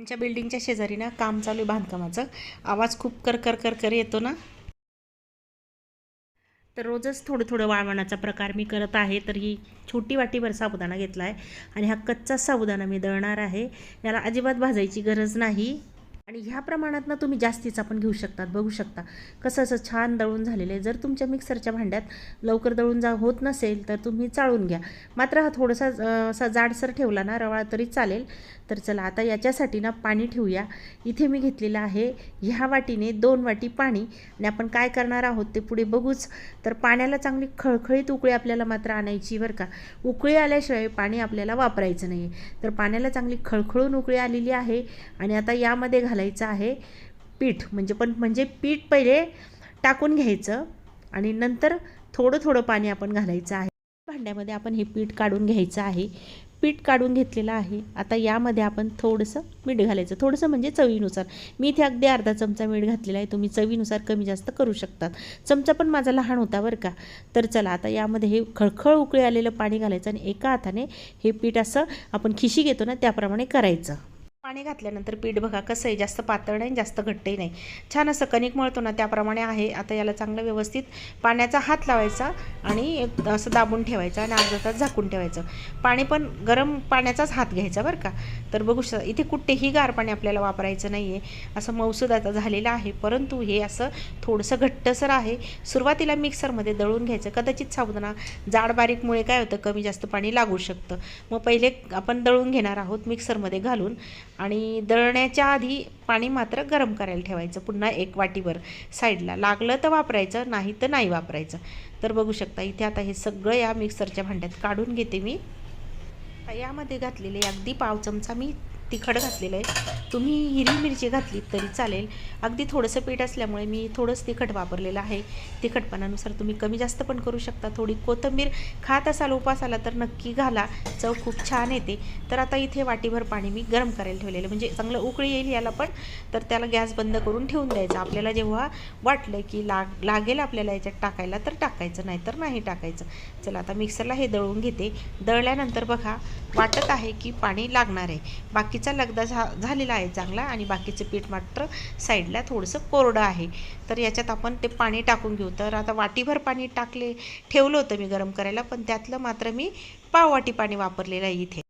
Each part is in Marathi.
आमच्या बिल्डिंगच्या शेजारी ना काम चालू आहे बांधकामाचं. आवाज खूप कर कर कर कर येतो ना. तर रोजच थोडं थोडं वाळवणाचा प्रकार मी करत आहे तर ही छोटी वाटीभर साबुदाणा घेतला आहे आणि हा कच्चा साबुदाणा मी दळणार आहे. याला अजिबात भाजायची गरज नाही. आणि ह्या प्रमाणात ना तुम्ही जास्तीचा पण घेऊ शकतात बघू शकता. कसं असं छान दळून झालेलं आहे. जर तुमच्या मिक्सरच्या भांड्यात लवकर दळून जा होत नसेल तर तुम्ही चाळून घ्या. मात्र हा थोडासा असा जाडसर ठेवला ना रवाळ तरी चालेल. तर चला आता याच्यासाठी ना पाणी ठेवूया. इथे मी घेतलेलं आहे. ह्या वाटीने दोन वाटी पाणी. आणि आपण काय करणार आहोत ते पुढे बघूच. तर पाण्याला चांगली खळखळीत उकळी आपल्याला मात्र आणायची बरं का. उकळी आल्याशिवाय पाणी आपल्याला वापरायचं नाही तर पाण्याला चांगली खळखळून उकळी आलेली आहे. आणि आता यामध्ये घालायचं आहे पीठ. म्हणजे पण म्हणजे पीठ पहिले टाकून घ्यायचं. आणि नंतर थोडं थोडं पाणी आपण घालायचं आहे. भांड्यामध्ये आपण हे पीठ काढून घ्यायचं आहे. पीठ काढून घेतलेलं आहे. आता यामध्ये आपण थोडंसं मीठ घालायचं. थोडंसं म्हणजे चवीनुसार. मी इथे अगदी अर्धा चमचा मीठ घातलेला आहे. तुम्ही चवीनुसार कमी जास्त करू शकतात. चमचा पण माझा लहान होता बरं का. तर चला आता यामध्ये हे खळखळ उकळी आलेलं पाणी घालायचं आणि एका हाताने हे पीठ असं आपण खिशी घेतो ना त्याप्रमाणे करायचं. पाणी घातल्यानंतर पीठ बघा कसं आहे. जास्त पातळ नाही जास्त घट्टही नाही. छान असं कणिक मळतो ना त्याप्रमाणे आहे. आता याला चांगलं व्यवस्थित पाण्याचा हात लावायचा आणि असं दाबून ठेवायचं आणि अर्धा तास झाकून ठेवायचं. पाणी पण गरम पाण्याचाच हात घ्यायचा बरं का. तर बघू शकता इथे कुठेही गार पाणी आपल्याला वापरायचं नाही आहे असं मौसूद आता झालेलं आहे. परंतु हे असं थोडंसं घट्टसर आहे. सुरुवातीला मिक्सरमध्ये दळून घ्यायचं. कदाचित साबुदाणा जाड बारीकमुळे काय होतं कमी जास्त पाणी लागू शकतं. मग पहिले आपण दळून घेणार आहोत मिक्सरमध्ये घालून. आणि दळण्याच्या आधी पाणी मात्र गरम करायला ठेवायचं पुन्हा एक वाटीवर साईडला. लागलं तर वापरायचं नाही तर नाही वापरायचं. तर बघू शकता इथे आता हे सगळं या मिक्सरच्या भांड्यात काढून घेते मी. यामध्ये घातलेले अगदी पाव चमचा मी तिखट घातलेलं आहे. तुम्ही हिरवी मिरची घातली तरी चालेल. अगदी थोडंसं पीठ असल्यामुळे मी थोडंसं तिखट वापरलेलं आहे. तिखटपणानुसार तुम्ही कमी जास्त पण करू शकता. थोडी कोथिंबीर खात असाल उपास आला तर नक्की घाला. चव खूप छान येते. तर आता इथे वाटीभर पाणी मी गरम करायला ठेवलेलं. म्हणजे चांगलं उकळी येईल याला पण. तर त्याला गॅस बंद करून ठेवून द्यायचं. आपल्याला जेव्हा वाटलं की लाग लागेल आपल्याला याच्यात टाकायला तर टाकायचं. नाही तर नाही टाकायचं. चला आता मिक्सरला हे दळून घेते. दळल्यानंतर बघा वाटत आहे की पाणी लागणार आहे. बाकी बाकीचा लगदा झा झालेला आहे चांगला आणि बाकीचं पीठ मात्र साईडला थोडंसं कोरडं आहे. तर याच्यात आपण ते पाणी टाकून घेऊ. तर आता वाटीभर पाणी टाकले ठेवलं होतं मी गरम करायला पण त्यातलं मात्र मी पाव वाटी पाणी वापरलेलं आहे इथे.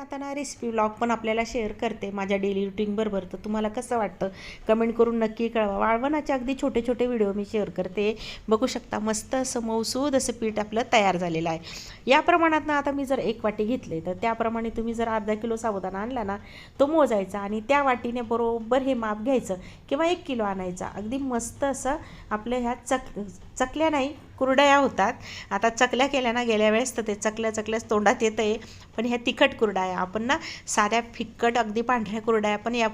आता ना रेसिपी ब्लॉग पण आपल्याला शेअर करते माझ्या डेली रुटीनबरोबर तर तुम्हाला कसं वाटतं? कमेंट करून नक्की कळवा. वाळवणाचे अगदी छोटे छोटे व्हिडिओ मी शेअर करते. बघू शकता मस्त असं मौसूद असं पीठ आपलं तयार झालेलं आहे. या प्रमाणात ना आता मी जर एक वाटी घेतले तर त्याप्रमाणे तुम्ही जर अर्धा किलो साबुदाणा आणला ना तो मोजायचा आणि त्या वाटीने बरोबर हे माप घ्यायचं किंवा एक किलो आणायचा. अगदी मस्त असं आपल्या ह्या चक चकल्या नाही कुरडया होतात. आता चकल्या केल्या ना गेल्या वेळेस तर ते चकल्या चकल्याच तोंडात येतं आहे पण ह्या तिखट कुरडाया आपण ना साध्या फिक्कट अगदी पांढऱ्या कुरड्या पण या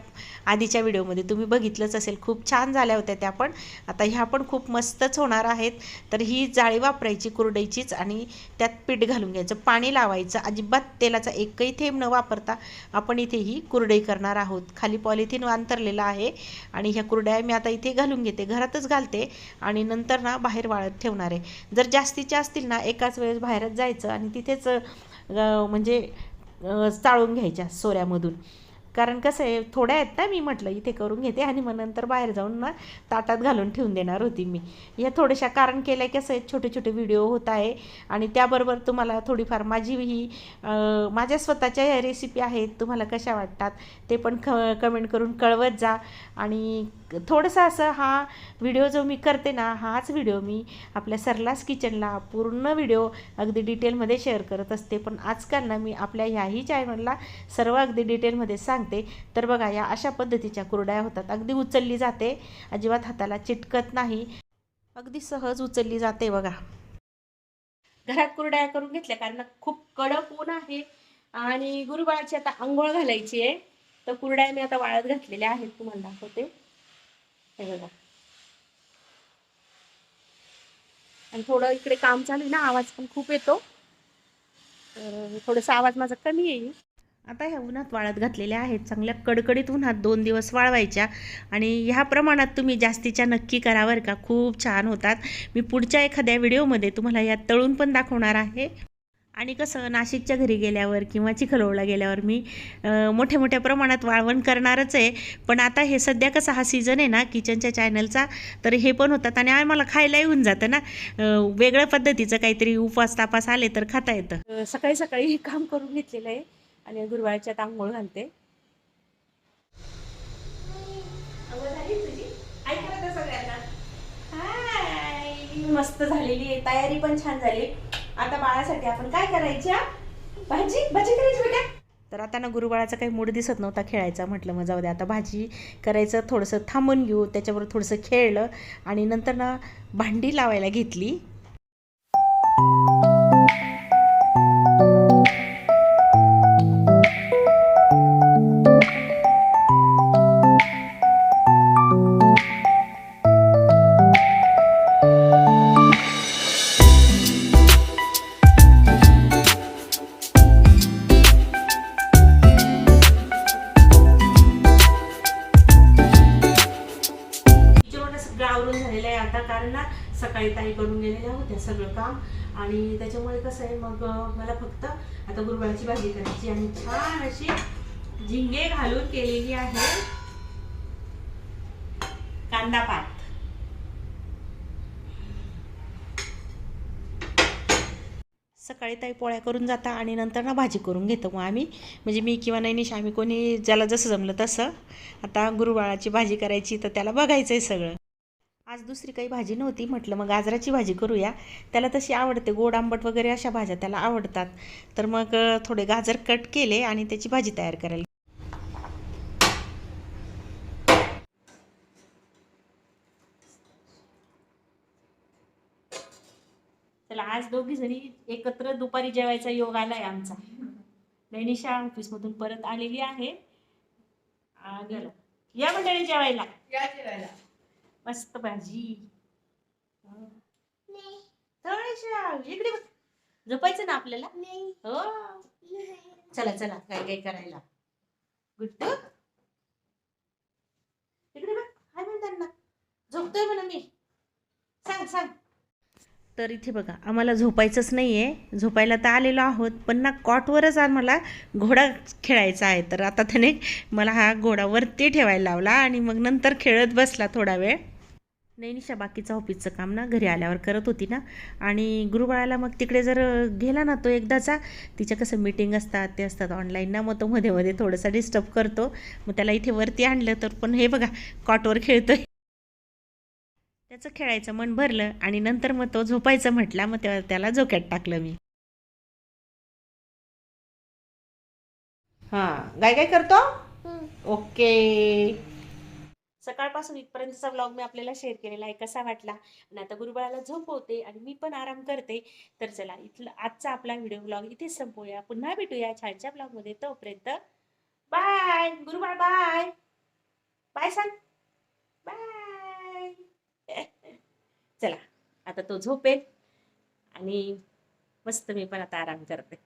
आधीच्या व्हिडिओमध्ये तुम्ही बघितलंच असेल. खूप छान झाल्या होत्या त्या पण. आता ह्या पण खूप मस्तच होणार आहेत. तर ही जाळी वापरायची कुरडईचीच आणि त्यात पीठ घालून घ्यायचं. पाणी लावायचं. अजिबात तेलाचा एकही थेंब न वापरता आपण इथे ही कुरडई करणार आहोत. खाली पॉलिथिन अंतरलेला आहे. आणि ह्या कुरड्या मी आता इथे घालून घेते. घरातच घालते. आणि नंतर ना बाहेर वाळत ठेवणार आहे. जर जास्तीच्या असतील ना एकाच वेळेस बाहेरच जायचं आणि तिथेच म्हणजे चाळून घ्यायच्या सोऱ्यामधून. कारण कसं आहे थोड्या आहेत ना मी म्हटलं इथे करून घेते आणि मग नंतर बाहेर जाऊन ना ताटात घालून ठेवून देणार होती मी. या थोड्याशा कारण केलं कसं आहे छोटे छोटे व्हिडिओ होत आहे आणि त्याबरोबर तुम्हाला थोडीफार माझी ही माझ्या स्वतःच्या ह्या रेसिपी आहेत तुम्हाला कशा वाटतात ते पण ख कमेंट करून कळवत जा. आणि थोडंसं असं हा व्हिडिओ जो मी करते ना हाच व्हिडिओ मी आपल्या सरलास किचनला पूर्ण व्हिडिओ अगदी डिटेलमध्ये शेअर करत असते. पण आजकाल ना मी आपल्या ह्याही चॅनलला सर्व अगदी डिटेलमध्ये सांगते तर बघा या अशा पद्धतीच्या कुरड्या होतात. अगदी उचलली जाते. अजिबात हाताला चिटकत नाही. अगदी सहज उचलली जाते बघा. घरात कुरड्या करून घेतल्या कारण खूप कडक ऊन आहे आणि गुरुबाळाची आता आंघोळ घालायची आहे. तर कुरड्या मी आता वाळत घातलेल्या आहेत. तुम्हाला दाखवते. हे बघा. आणि थोडं इकडे काम चालू आहे ना आवाज पण खूप येतो. तर थोडासा आवाज माझा कमी येईल. आता ह्या उन्हात वाळत घातलेल्या आहेत. चांगल्या कडकडीत उन्हात दोन दिवस वाळवायच्या. आणि ह्या प्रमाणात तुम्ही जास्तीच्या नक्की करा बरं का. खूप छान होतात. मी पुढच्या एखाद्या व्हिडिओमध्ये तुम्हाला यात तळून पण दाखवणार आहे. आणि कसं नाशिकच्या घरी गेल्यावर किंवा चिखलोळला गेल्यावर मी मोठ्या मोठ्या प्रमाणात वाळवण करणारच आहे. पण आता हे सध्या कसा हा सीझन आहे ना किचनच्या चॅनलचा तर हे पण होतात आणि आम्हाला खायला येऊन जातं ना. वेगळ्या पद्धतीचं काहीतरी उपवास तापास आले तर खाता येतं. सकाळी सकाळी हे काम करून घेतलेलं आहे. आणि गुरुवारच्यात आंघोळ घालते. मस्त झालेली आहे. तयारी पण छान झाली आता बाळासाठी आपण काय करायची? हा? भाजी? भाजी करायची बेटा. तर आता ना गुरुबाळाचा काही मूड दिसत नव्हता खेळायचा म्हटलं मग जाऊ दे. आता भाजी करायचं थोडंसं थांबून घेऊ त्याच्याबरोबर थोडंसं खेळलं आणि नंतर ना भांडी लावायला घेतली. सगळं आवरून झालेलं आहे. आता कारण ना सकाळी ताई करून गेलेल्या होत्या सगळं काम. आणि त्याच्यामुळे कसं आहे मग मला फक्त आता गुरुवारची भाजी करायची आणि छान अशी झिंगे घालून केलेली आहे. कांदा पात. सकाळी ताई पोळ्या करून जाता आणि नंतर ना भाजी करून घेतो मग आम्ही. म्हणजे मी किंवा नैनिश आम्ही कोणी ज्याला जसं जमलं तसं आता गुरुवाळाची भाजी करायची तर त्याला बघायचं आहे सगळं. आज दुसरी काही भाजी नव्हती म्हटलं मग गाजराची भाजी करूया. त्याला तशी आवडते गोड आंबट वगैरे अशा भाज्या त्याला आवडतात. तर मग थोडे गाजर कट केले आणि त्याची भाजी तयार करायला चला आज दोघी जणी एकत्र दुपारी जेवायचा योग आलाय आमचा. नैनिशा ऑफिसमधून परत आलेली आहे. या मंडळी जेवायला. या जेवायला. मस्त भाजी. इकडे बघ. झोपायचं ना आपल्याला? हो. चला चला काय काय करायला? गुड्डू इकडे बघ हाय म्हण त्यांना. झोपतोय म्हणा मी. सांग सांग. तर इथे बघा आम्हाला झोपायचंच नाही आहे झोपायला तर आलेलो आहोत पण ना कॉटवरच आम्हाला घोडा खेळायचा आहे. तर आता त्याने मला हा घोडा वरती ठेवायला लावला आणि मग नंतर खेळत बसला थोडा वेळ. नैनिशा बाकीचं ऑफिसचं काम ना घरी आल्यावर करत होती ना. आणि गुरुबाळाला मग तिकडे जर गेला ना तो एकदाचा तिच्या कसं मीटिंग असतात ते असतात ऑनलाईन ना मग तो मध्ये मध्ये थोडंसं डिस्टर्ब करतो. मग त्याला इथे वरती आणलं तर पण हे बघा कॉटवर खेळतोय. त्याचं खेळायचं मन भरलं आणि नंतर मग तो झोपायचं म्हटला मग तेव्हा त्याला झोक्यात टाकलं मी. हां काय काय करतो ओके. सकाळपासून इथपर्यंतचा व्लॉग मी आपल्याला शेअर केलेला आहे कसा वाटला? आणि आता गुरुबाळाला झोपवते आणि मी पण आराम करते. तर चला इथला आजचा आपला व्हिडिओ व्लॉग इथेच संपवूया पुन्हा भेटूया छानच्या ब्लॉगमध्ये तोपर्यंत बाय गुरुबाळ बाय बाय सांग बाय चला आता तो झोपेल आणि मस्त मी पण आता आराम करते.